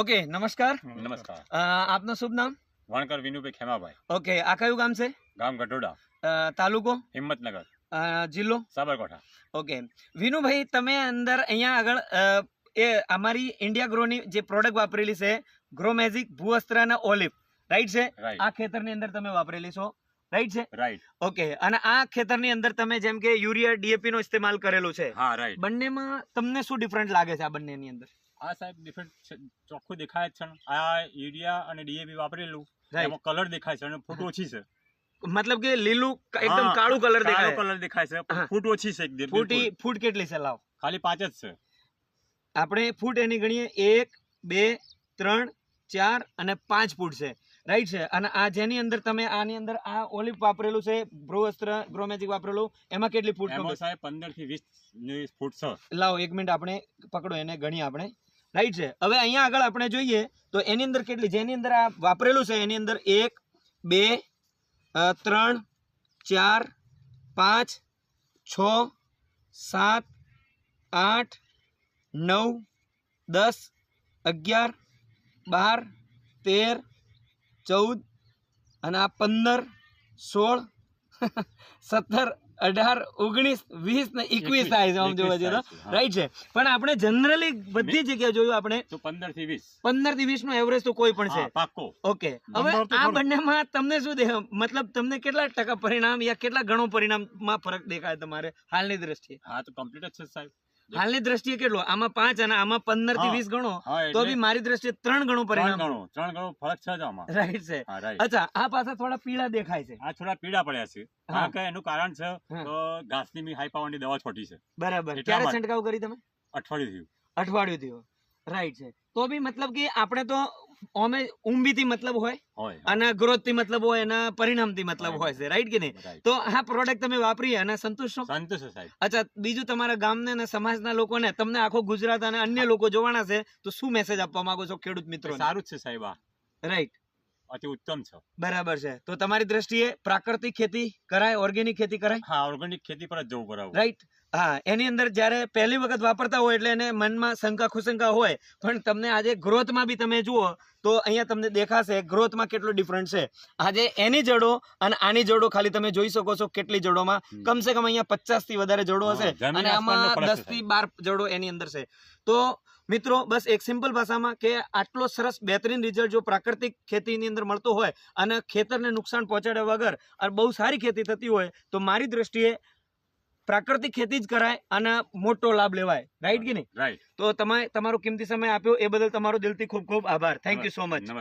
Okay નમસ્કાર. નમસ્કાર. આપનું શુભ નામ? વણકર વિનુભાઈ ખેમાભાઈ. ઓકે આ કયું ગામ છે? ગામ ગઢોડા. તાલુકો? હિંમતનગર. જિલ્લો? સાબરકાંઠા. ઓકે વિનુભાઈ તમે અંદર અહીંયા આગળ એ અમારી ઇન્ડિયા ગ્રોની જે પ્રોડક્ટ વાપરેલી છે ગ્રો મેજિક ભૂઅસ્ત્ર અને ઓલિવ રાઈટ છે? આ ખેતરની અંદર તમે વાપરેલી છો. રાઈટ છે? રાઈટ ઓકે અને આ ખેતરની અંદર તમે જેમ કે યુરિયા ડીએપી નો ઇસ્તેમાલ કરેલો છે. હા રાઈટ બંનેમાં તમને શું ડિફરન્ટ લાગે છે આ બંનેની અંદર? આ સાહેબ ડિફરન્ટ ચોખ્ખું દેખાય છે. આ યુરિયા અને ડીએપી વાપરેલું એમાં કલર દેખાય છે અને ફૂટ ઓછી છે. મતલબ કે લીલું એકદમ કાળું કલર કાળો દેખાય. કલર દેખાય છે ફૂટ ઓછી છે એકદમ ફૂટી. ફૂટ કેટલી છે? લાવ. ખાલી પાંચ જ છે. આપણે ફૂટ એની ગણીએ એક બે ત્રણ ચાર અને પાંચ ફૂટ છે. રાઈટ છે. અને આ જેની અંદર તમે આની અંદર આ ઓલિવ વાપરેલું છે બ્રોવસ્ત્ર બ્રોમેજિક વાપરેલું એમાં કેટલી ફૂટ એમાં સાહેબ પંદરથી વીસની ફૂટ છે. લાવો એક મિનિટ આપણે પકડો એને ગણીએ આપણે. રાઈટ છે. હવે અહીંયા આગળ આપણે જોઈએ તો એની અંદર કેટલી જેની અંદર આ વાપરેલું છે એની અંદર એક બે ત્રણ ચાર પાંચ છ સાત આઠ નવ દસ અગિયાર બાર તેર ચૌદ અને આ પંદર સોળ સત્તર અઢાર ઓગણીસ વીસ ને એકવીસ થાય છે આમ જોવા જઈએ તો. રાઈટ છે પણ આપણે જનરલી બધી જગ્યાએ જોયું આપણે તો પંદરથી વીસ. પંદરથી વીસ નો એવરેજ તો કોઈ પણ છે. પાકો પાક્કો ઓકે હવે આ. બંનેમાં તમને શું દે મતલબ તમને કેટલા ટકા પરિણામ યા કેટલા ગણો પરિણામમાં ફરક દેખાય તમારે હાલની દ્રષ્ટિએ? હા તો કમ્પ્લીટ જ છે સાહેબ. હાલની દ્રષ્ટિએ કેટલો? આમાં પાંચ અને આમાં પંદરથી વીસ ગણો? તો બી મારી દ્રષ્ટિએ ત્રણ ગણો પરિણામ. ત્રણ ગણો ફરક છે આમાં. રાઈટ છે. અચ્છા આ પાછા થોડા પીળા દેખાય છે. આ થોડા પીળા પડ્યા છે. હા. કે એનું કારણ છે તો ઘાસની મી હાઈ પાવરની દવા છોટી છે. બરાબર. ક્યારે. છંટકાવ કરી તમે? અઠવાડિયું થયું. અઠવાડિયું થયું. રાઈટ છે. તો બી મતલબ કે આપણે તો ઓમે ઉંબીથી મતલબ હોય અને ગ્રોથથી મતલબ હોય અને પરિણામથી મતલબ હોય છે. રાઈટ કે નહીં? તો આ પ્રોડક્ટ તમે વાપરી અને સંતુષ્ટ છો? સંતુષ્ટ સાહેબ. અચ્છા બીજું તમારા ગામને અને સમાજના લોકોને તમને આખો ગુજરાત અને અન્ય લોકો જોવાના છે તો શું મેસેજ આપવા માંગો છો ખેડૂત મિત્રો સારું છે સાહેબ આ. રાઈટ અતિ ઉત્તમ છે. બરાબર છે. તો તમારી દ્રષ્ટિએ પ્રાકૃતિક ખેતી કરાય ઓર્ગેનિક ખેતી કરાય? હા ઓર્ગેનિક ખેતી પર જ જવું કરાવું. રાઈટ હા એની અંદર જ્યારે પહેલી વખત વાપરતા હોય એટલે એને મનમાં શંકા ખુશંકા હોય પણ તમને આજે ગ્રોથમાં બી તમે જુઓ તો અહીંયા તમને દેખાશે ગ્રોથમાં કેટલો ડિફરન્ટ છે. આજે એની જડો અને આની જડો ખાલી તમે જોઈ શકો છો કેટલી જડોમાં. કમસે કમ અહીંયા પચાસથી વધારે જડો હશે અને આમાં દસથી બાર જડો એની અંદર છે. તો મિત્રો બસ એક સિમ્પલ ભાષામાં કે આટલો સરસ બહેતરીન રિઝલ્ટ જો પ્રાકૃતિક ખેતીની અંદર મળતો હોય અને ખેતરને નુકસાન પહોંચાડ્યા વગર અને બહુ સારી ખેતી થતી હોય તો મારી દ્રષ્ટિએ પ્રાકૃતિક ખેતી જ કરાય અને મોટો લાભ લેવાય. રાઈટ કે નહીં? રાઈટ તો તમે તમારો કિંમતી સમય આપ્યો એ બદલ તમારો દિલથી ખૂબ ખૂબ આભાર. Thank you so much